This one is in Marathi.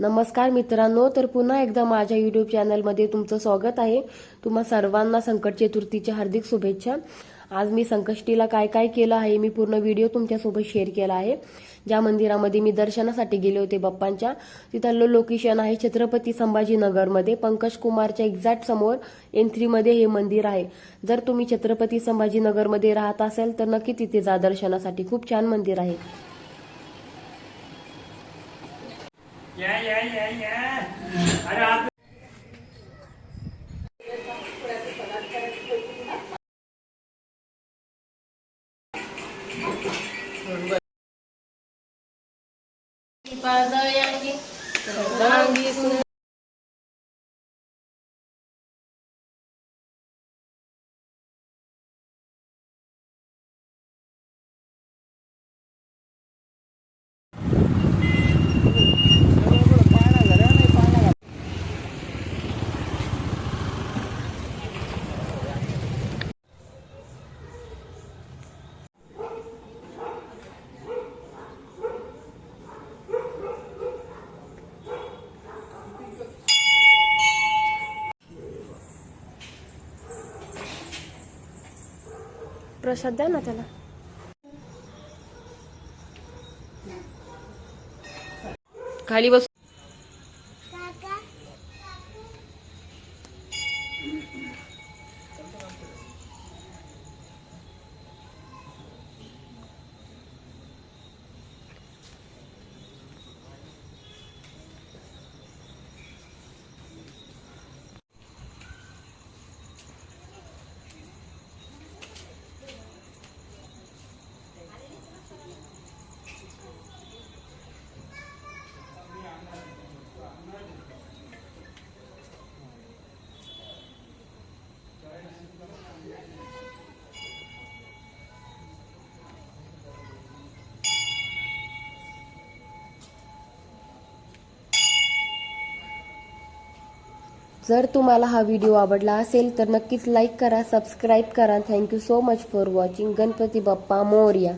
नमस्कार मित्रांनो तर पुन्हा एकदा माझ्या युट्यूब चॅनलमध्ये तुमचं स्वागत आहे. तुम्हा सर्वांना संकट चतुर्थीच्या हार्दिक शुभेच्छा. आज मी संकष्टीला काय काय केलं आहे मी पूर्ण व्हिडिओ तुमच्यासोबत शेअर केला आहे. ज्या मंदिरामध्ये मी दर्शनासाठी गेले होते बाप्पांच्या तिथलं लोकेशन आहे छत्रपती संभाजीनगरमध्ये पंकज कुमारच्या एक्झॅक्ट समोर एन्थ्रीमध्ये हे मंदिर आहे. जर तुम्ही छत्रपती संभाजीनगरमध्ये राहत असाल तर नक्की तिथे जा दर्शनासाठी. खूप छान मंदिर आहे. Yeah, yeah, yeah, yeah. અરે આ પદયંગી સદાંગી प्रसाद द्या ना त्याला. खाली बस. जर तुम्हाला हा व्हिडिओ आवडला असेल तर नक्कीच लाईक करा सबस्क्राईब करा. Thank you so much for watching Ganpati Bappa Morya.